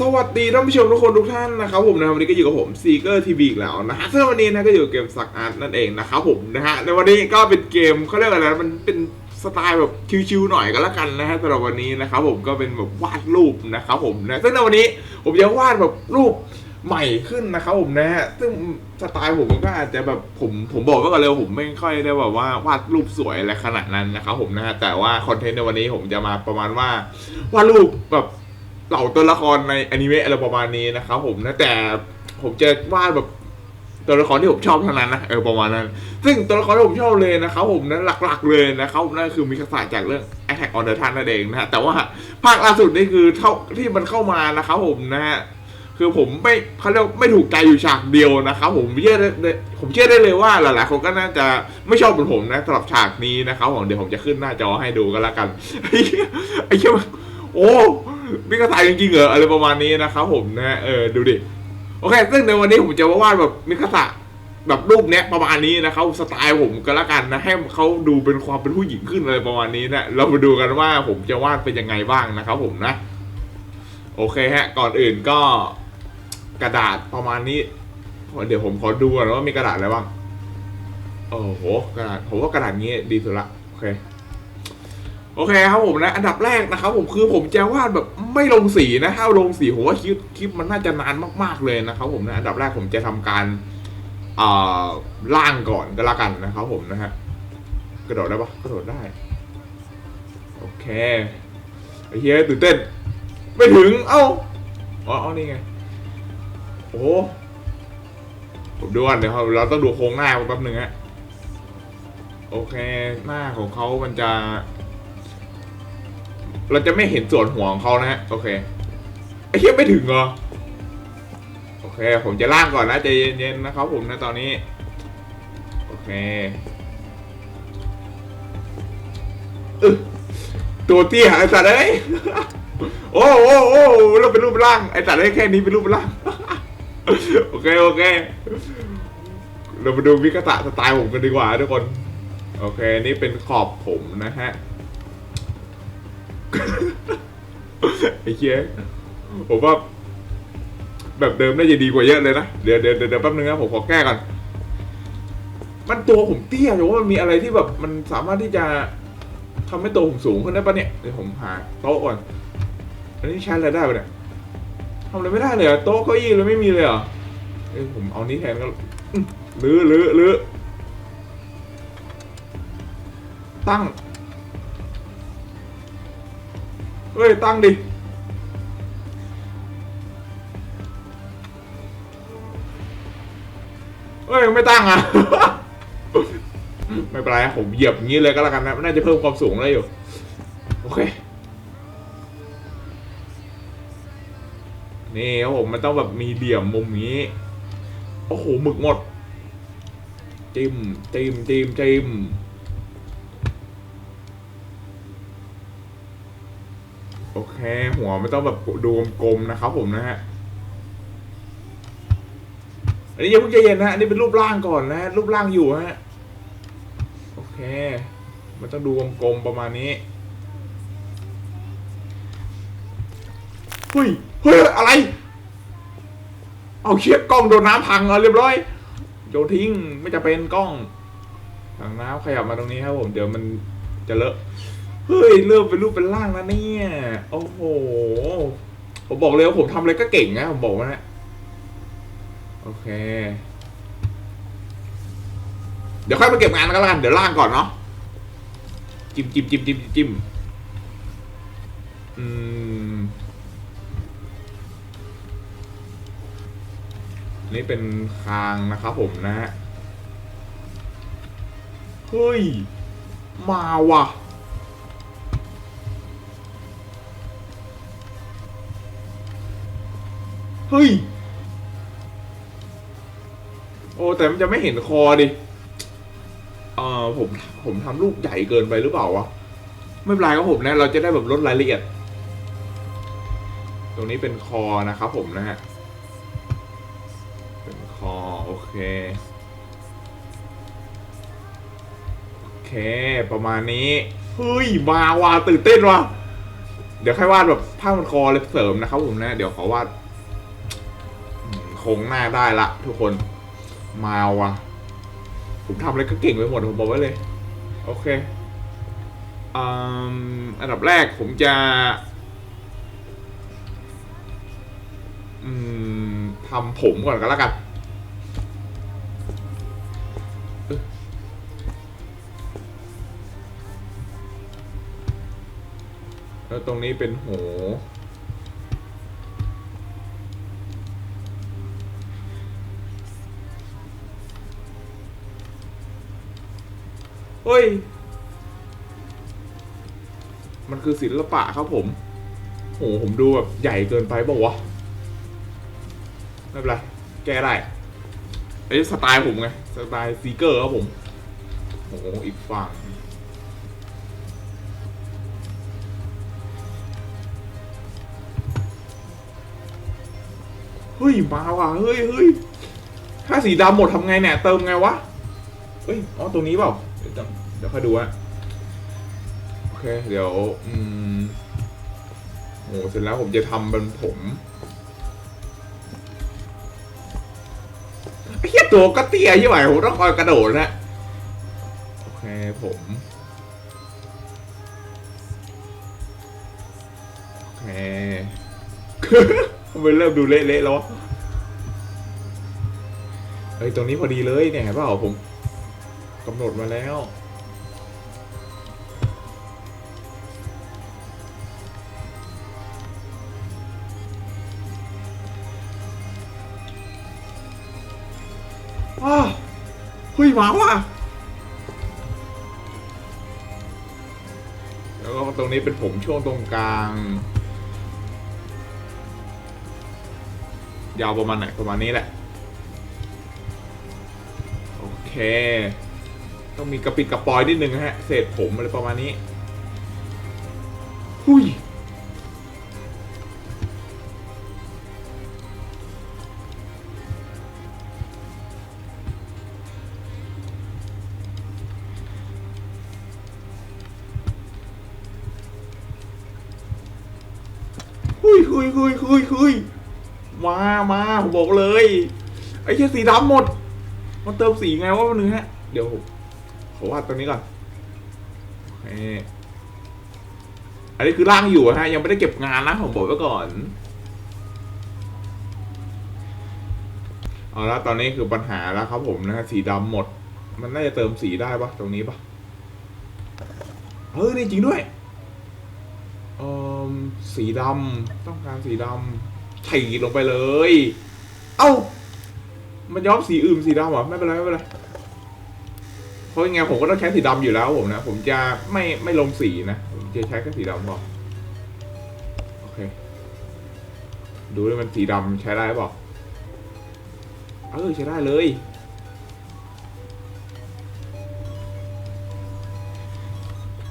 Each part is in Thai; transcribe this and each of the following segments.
สวัสดีท่านผู้ชมทุกคนทุกท่านนะครับผมนะวันนี้ก็อยู่กับผมซีเกอร์ทีวีอีกแล้วนะฮะซึ่งวันนี้นะก็อยู่เกมสักอาร์ตนั่นเองนะครับผมนะฮะในวันนี้ก็เป็นเกมเขาเรียกอะไรนะมันเป็นสไตล์แบบชิวๆหน่อยก็แล้วกันนะฮะสำหรับวันนี้นะครับผมก็เป็นแบบวาดรูปนะครับผมนะซึ่งในวันนี้ผมจะวาดแบบรูปใหม่ขึ้นนะครับผมนะฮะซึ่งสไตล์ผมก็อาจจะแบบผมผมบอกไว้ก่อนเลยผมไม่ค่อยได้แบบว่าวาดรูปสวยอะไรขนาดนั้นนะครับผมนะฮะแต่ว่าคอนเทนต์ในวันนี้ผมจะมาประมาณว่าวาดรูปแบบ เหล่าตัวละครในอนิเมะอะไรประมาณนี้นะครับผมนะแต่ผมจะวาดแบบตัวละครที่ผมชอบเท่านั้นนะเออประมาณนั้น ซึ่งตัวละครที่ผมชอบเลยนะครับผมนั้นหลักๆเลยนะครับนั่นคือมิคาสะจากเรื่อง Attack on Titan นั่นเองนะฮะแต่ว่าภาคล่าสุดนี่คือเท่าที่มันเข้ามานะครับผมนะฮะคือผมไม่เขาเรียกไม่ถูกใจอยู่ฉากเดียวนะครับผมเชื่อได้ผมเชื่อได้เลยว่าหลายๆคนก็น่าจะไม่ชอบเหมือนผมนะสำหรับฉากนี้นะครับผมเดี๋ยวผมจะขึ้นหน้าจอให้ดูกันละกันไอ้เหี้ยไอ้เหี้ยโอ้ มิกาสายจริงๆเหรออะไรประมาณนี้นะครับผมนะเออดูดิโอเค ซึ่งในวันนี้ผมจะมาวาดแบบมิกาสะแบบรูปเนี้ยประมาณนี้นะครับสไตล์ผมก็แล้วกันนะให้เขาดูเป็นความเป็นผู้หญิงขึ้นอะไรประมาณนี้นะเรามาดูกันว่าผมจะวาดเป็นยังไงบ้างนะครับผมนะ โอเคฮะ ก่อนอื่นก็กระดาษประมาณนี้ เดี๋ยวผมขอดูก่อนว่ามีกระดาษอะไรบ้างโอ้โหกระดาษผมว่ากระดาษนี้ดีสุดละโอเค โอเคครับผมนะ อันดับแรกนะครับผมคือผมจะวาดแบบไม่ลงสีนะถ้าลงสีผมว่าคลิปคลิปมันน่าจะนานมาก ๆเลยนะครับผมนะอันดับแรกผมจะทำการอ่อล่างก่อนก็แล้วกันนะครับผมนะฮะกระโดดได้ปะกระโดดได้ โอเคไอ้เหี้ยตื่นเต้นไม่ถึง เอ้าอ๋อเอานี่ไง โอ้ผมดูก่อนเดี๋ยวเราเราต้องดูโครงหน้าแป๊บหนึ่งฮะโอเคหน้าของเขามันจะ เราจะไม่เห็นส่วนหัวของเขานะฮะโอเคไอ้เหี้ยไม่ถึงเหรอโอเค ผมจะล่างก่อนนะใจเย็นๆนะครับผมนะตอนนี้ โอเคอึะตัวเตี้ยไอ้สัตว์เอ้ยโอ้โอ้โอ้เราเป็นรูปร่างไอ้สัตว์ได้แค่นี้เป็นรูปร่างโอเคโอเค เรามาดูวิกตะสไตล์ผมกันดีกว่าทุกคน โอเค นี่เป็นขอบผมนะฮะ ไอ้เชี่ยผมว่า แบบเดิมน่าจะดีกว่าเยอะเลยนะ เดี๋ยวเดี๋ยวเดี๋ยวแป๊บนึงนะผมขอแก้ก่อนมันตัวผมเตี้ยแต่ว่ามันมีอะไรที่แบบมันสามารถที่จะทำให้ตัวผมสูงขึ้นได้ปะเนี่ยเดี๋ยวผมหาโต๊ะก่อนอันนี้ใช้อะไรได้ปะเนี่ยทำอะไรไม่ได้เลยเหรอโต๊ะเก้าอี้เลยไม่มีเลยเหรอเอ้ยผมเอานี้แทนก็ลื้อลื้อลื้อตั้ง เฮ้ย ตั้งดิ เฮ้ย ไม่ตั้งอะ ไม่เป็นไรผมเหยียบอย่างนี้เลยก็แล้วกันนะ น่าจะเพิ่มความสูงได้อยู่ โอเค นี่ครับผมมันต้องแบบมีเหลี่ยมมุมนี้ โอ้โหหมึกหมด จิ้มจิ้มจิ้มจิ้ม โอเค หัวไม่ต้องแบบดูกลมๆนะครับผมนะฮะอันนี้อย่าเพิ่งเย็นนะอันนี้เป็นรูปร่างก่อนนะ รูปร่างอยู่ฮะโอเค มันต้องดูกลมๆประมาณนี้เฮ้ยเฮ้ยอะไร เอาเชือกกล้องโดนน้ำพังเอาเรียบร้อยโยนทิ้งไม่จะเป็นกล้องถังน้ำขยับมาตรงนี้ครับผม เดี๋ยวมันจะเลอะ เฮ้ยเริ่มเป็นรูปเป็นร่างแล้วเนี่ย โอ้โห ผมบอกเลยว่าผมทำอะไรก็เก่งนะผมบอกว่านะ โอเค เดี๋ยวค่อยมาเก็บงานกันแล้วกันเดี๋ยวล่างก่อนเนาะ จิ้มจิ้มจิ้มจิ้มจิ้มอืม นี่เป็นคางนะครับผมนะฮะ เฮ้ย มาว่ะ เฮ้ย โอ้ แต่มันจะไม่เห็นคอดิเออผมผมทำลูกใหญ่เกินไปหรือเปล่าวะ ไม่เป็นไรครับผมนะ เราจะได้แบบลดรายละเอียด ตรงนี้เป็นคอนะครับผมนะฮะ เป็นคอ โอเค โอเค ประมาณนี้ เฮ้ย มาว่ะตื่นเต้นว่ะเดี๋ยวค่อยวาดแบบผ้ามันคอเลยเสริมนะครับผมนะ เดี๋ยวขอวาด คงหน้าได้ละ ทุกคนมาว่ะ ผมทำอะไรก็เก่งไปหมด ผมบอกไว้เลย โอเคอันดับแรกผมจะทำผมก่อนก็แล้วกันแล้วตรงนี้เป็นหู เฮ้ย มันคือศิลปะครับผมโหผมดูแบบใหญ่เกินไปบอกวะไม่เป็นไร แก้ได้ไอ้สไตล์ผมไง สไตล์ซีเกอร์ครับผมโอ้โหอีกฝั่งเฮ้ย มาว่ะ เฮ้ยเฮ้ยถ้าสีดำหมดทำไงเนี่ย เติมไงวะ เฮ้ย อ๋อ ตรงนี้เปล่า ดี๋ยวต้องเดี๋ยวค่อยดูอะโอเค เดี๋ยว อืมโหเสร็จแล้วผมจะทำเป็นผมไอ้เหี้ยตัวก็เตี้ยใช่ไหมผมต้องคอยกระโดดนะโอเคผมโอเคทำไมเริ่มดูเละๆแล้ววะเฮ้ยตรงนี้พอดีเลยเนี่ยเห็นเปล่าผม กำหนดมาแล้วว้าเฮ้ยมาว่ะแล้วก็ตรงนี้เป็นผมช่วงตรงกลาง ยาวประมาณไหนประมาณนี้แหละ โอเค ต้องมีกระปิดกระปอยนิดนึงนะฮะ เศษผมอะไรประมาณนี้ หุยหุยหุยหุยหุยหุยมามาผมบอกเลย ไอ้แค่สีดำหมด มันเติมสีไงวะมันนึงฮะ เดี๋ยวผม ขอวาดตรงนี้ก่อนอันนี้คือร่างอยู่ฮะยังไม่ได้เก็บงานนะผมบอกไว้ก่อนเอาละตอนนี้คือปัญหาแล้วครับผมนะฮะสีดำหมด มันน่าจะเติมสีได้ปะตรงนี้ปะเออนี่จริงด้วยเออสีดำต้องการสีดำถีลงไปเลย เอ้ามันย้อมสีอื่นสีดำเหรอไม่เป็นไรไม่เป็นไร ราะยังไงผมก็ต้องใช้สีดำอยู่แล้วผมนะ ผมจะไม่ไม่ลงสีนะ ผมจะใช้แค่สีดำพอโอเค ดูด้วยมันสีดำใช้ได้เปล่าเออใช้ได้เลย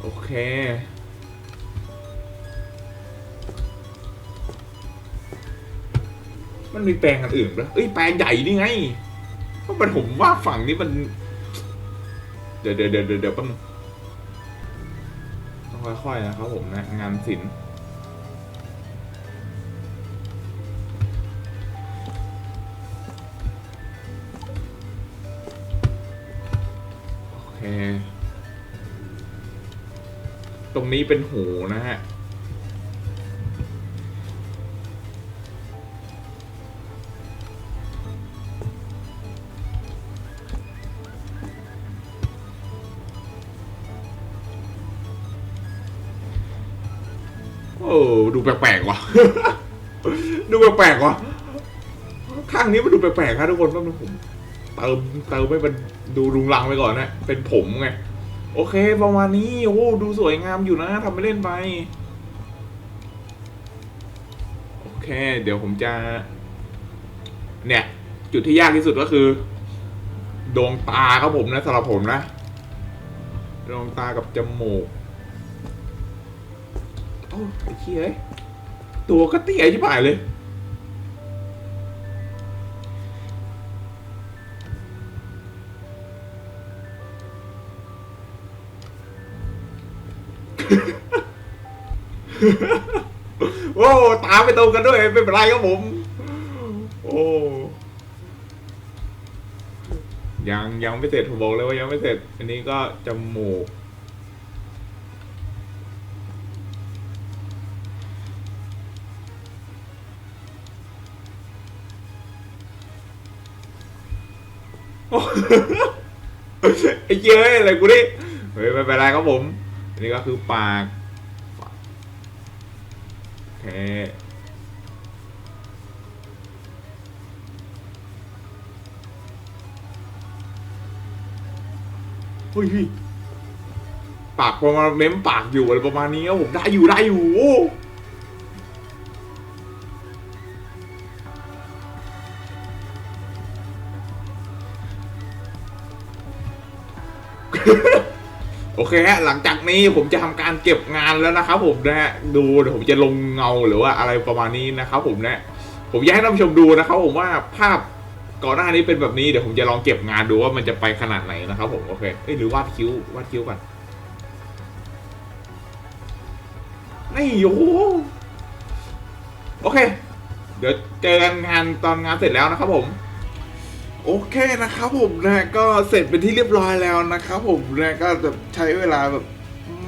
โอเคมันมีแปลงอันอื่นปะเอ้ยแปลงใหญ่นี่ไง เพราะมันผมว่าฝั่งนี้มัน ดี๋ยวเดี๋ยวเดี๋ยวเดี๋ยวเดี๋ยวแป๊บนึงต้องค่อยๆนะครับผมนะงานศิลป์โอเค ตรงนี้เป็นหูนะฮะ โอ้ดูแปลกๆว่ะ ดูแปลกๆว่ะข้างนี้มันดูแปลกๆครับทุกคนต้องผมเติมเติมให้มันดูรุงรังไปก่อนนะเป็นผมไงโอเคประมาณนี้โอ้ดูสวยงามอยู่นะทำไม่เล่นไปโอเค เดี๋ยวผมจะ เนี่ย จุดที่ยากที่สุดก็คือดวงตาครับผมนะสำหรับผมนะดวงตากับจมูก โอ้ไอ้เหี้ยตัวก็เตี้ยชิบหายเลย โอ้ตามไปตรงกันด้วย ไม่เป็นไรครับผม โอ้ยังยังไม่เสร็จผมบอกเลยว่ายังไม่เสร็จ อันนี้ก็จมูก ไอ้เจ้ยอะไรกูนี่เฮ้ยไม่เป็นไรครับผมอันนี้ก็คือปากโอเคเฮ้ยปากประมาณเม้มปากอยู่อะไรประมาณนี้ครับผมได้อยู่ได้อยู่ โอเคฮะหลังจากนี้ผมจะทำการเก็บงานแล้วนะครับผมนะฮะดูเดี๋ยวผมจะลงเงาหรือว่าอะไรประมาณนี้นะครับผมนะผมอยากให้ท่านผู้ชมดูนะครับผมว่าภาพก่อนหน้านี้เป็นแบบนี้เดี๋ยวผมจะลองเก็บงานดูว่ามันจะไปขนาดไหนนะครับผมโอเคเอ้ยหรือวาดคิ้ววาดคิ้วก่อนนี่โอ้โหโอเค เดี๋ยวเจอกันงานตอนงานเสร็จแล้วนะครับผม โอเคนะครับผมนะก็เสร็จเป็นที่เรียบร้อยแล้วนะครับผมนะก็จะใช้เวลาแบบ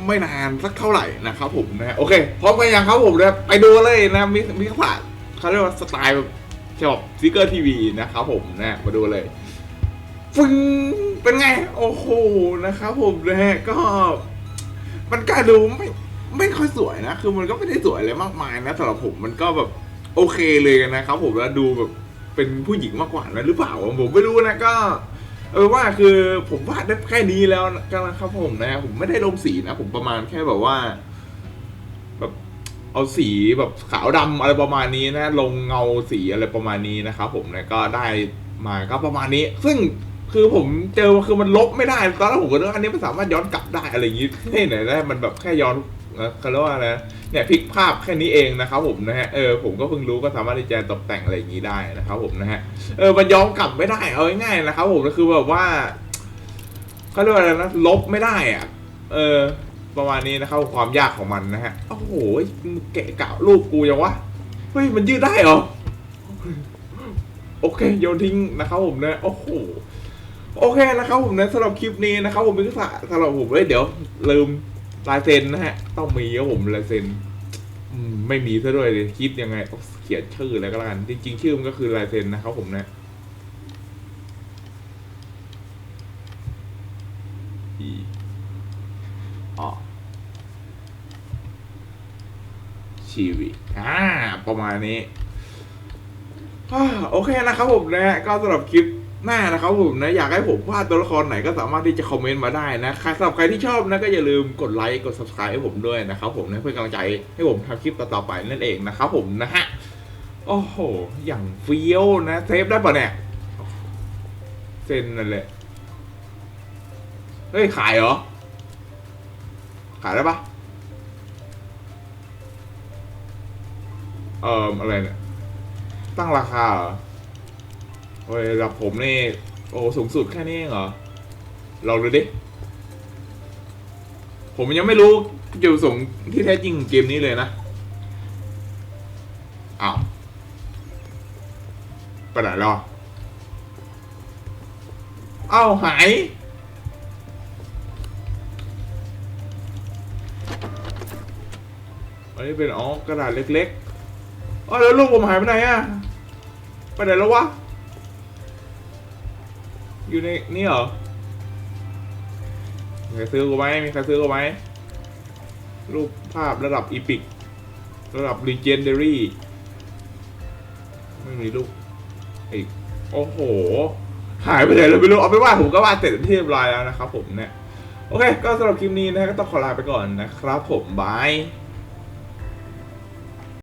ไม่นานสักเท่าไหร่นะครับผมนะโอเคพร้อมกันยังครับผมนะไปดูเลยนะมิมิคาเขาเรียกว่าสไตล์แบบฉบับซิกเกอร์ทีวีนะครับผมนะมาดูเลยฟึ้งเป็นไง โอ้โหนะครับผมนะฮะก็ มันก็ดูไม่ไม่ค่อยสวยนะ คือมันก็ไม่ได้สวยอะไรมากมายนะสำหรับผมมันก็แบบโอเคเลยนะครับผมแล้วดูแบบ เป็นผู้หญิงมากกว่านะหรือเปล่าผมไม่รู้นะก็ เออว่าคือผมวาดได้แค่นี้แล้วก็นะครับผมนะผมไม่ได้ลงสีนะ ผมประมาณแค่แบบว่า แบบเอาสีแบบขาวดำอะไรประมาณนี้นะ ลงเงาสีอะไรประมาณนี้นะครับผมนะก็ได้มาก็ประมาณนี้ ซึ่งคือผมเจอคือมันลบไม่ได้ ตอนแรกผมก็นึกอันนี้มันสามารถย้อนกลับได้อะไรอย่างงี้ที่ไหนได้มันแบบแค่ย้อน เอ่อเขาเรียกว่าอะไรนะเนี่ยพลิกภาพแค่นี้เองนะครับผมนะฮะเออผมก็เพิ่งรู้ก็สามารถที่จะตกแต่งอะไรอย่างงี้ได้นะครับผมนะฮะเออมันย้อนกลับไม่ได้เอาง่ายๆนะครับผมก็คือแบบว่าเขาเรียกว่าอะไรนะลบไม่ได้อะเออประมาณนี้นะครับความยากของมันนะฮะโอ้โหมึงเกะกะรูปกูยังวะเฮ้ยมันยืดได้เหรอโอเคโยนทิ้งนะครับผมนะโอ้โหโอเคนะครับผมนะสำหรับคลิปนี้นะครับผมเป็นกษะสำหรับผมเฮ้ยเดี๋ยวลืม ลายเซ็นนะฮะ ต้องมีครับผมลายเซ็นไม่มีซะด้วยเลยคิดยังไงต้องเขียนชื่ออะไรก็แล้วกันจริง ๆ ชื่อมันก็คือลายเซ็นนะครับผมนะอีอ๋อชีวิตอ่าประมาณนี้โอเคนะครับผมนะก็สำหรับคลิป หน้านะครับผมนะอยากให้ผมวาดตัวละครไหนก็สามารถที่จะคอมเมนต์มาได้นะใครสำหรับใครที่ชอบนะก็อย่าลืมกดไลค์กด subscribe ให้ผมด้วยนะครับผมนะเพื่อกำลังใจให้ผมทำคลิปต่อๆไปนั่นเองนะครับผมนะฮะโอ้โหอย่างเฟี้ยวนะเซฟได้ปะเนี่ยเซ็นนั่นแหละเฮ้ยขายเหรอ ขายได้ปะเอ่ออะไรเนี่ยตั้งราคาเหรอ โอ้ยระดับผมนี่ โอ้สูงสุดแค่นี้เองเหรอลองดูดิ ผมยังไม่รู้จุดประสงค์ที่แท้จริงของเกมนี้เลยนะอ้าวไปไหนแล้วอะอ้าวหายอันนี้เป็นอ๋อกระดาษเล็กๆอ๋อแล้วลูกผมหายไปไหนอะไปไหนแล้ววะ อยู่ในนี่เหรอมีใครซื้อกูไหมมีใครซื้อกูไหมรูปภาพระดับอีพิก ระดับ legendary ไม่มีรูปอีกโอ้โห หายไปไหนแล้วไม่รู้เอาไปนว่าผมก็วาดเสร็จเป็นที่เรียบร้อยแล้วนะครับผมเนี่ย โอเค ก็สำหรับคลิปนี้นะก็ต้องขอลาไปก่อนนะครับผมบาย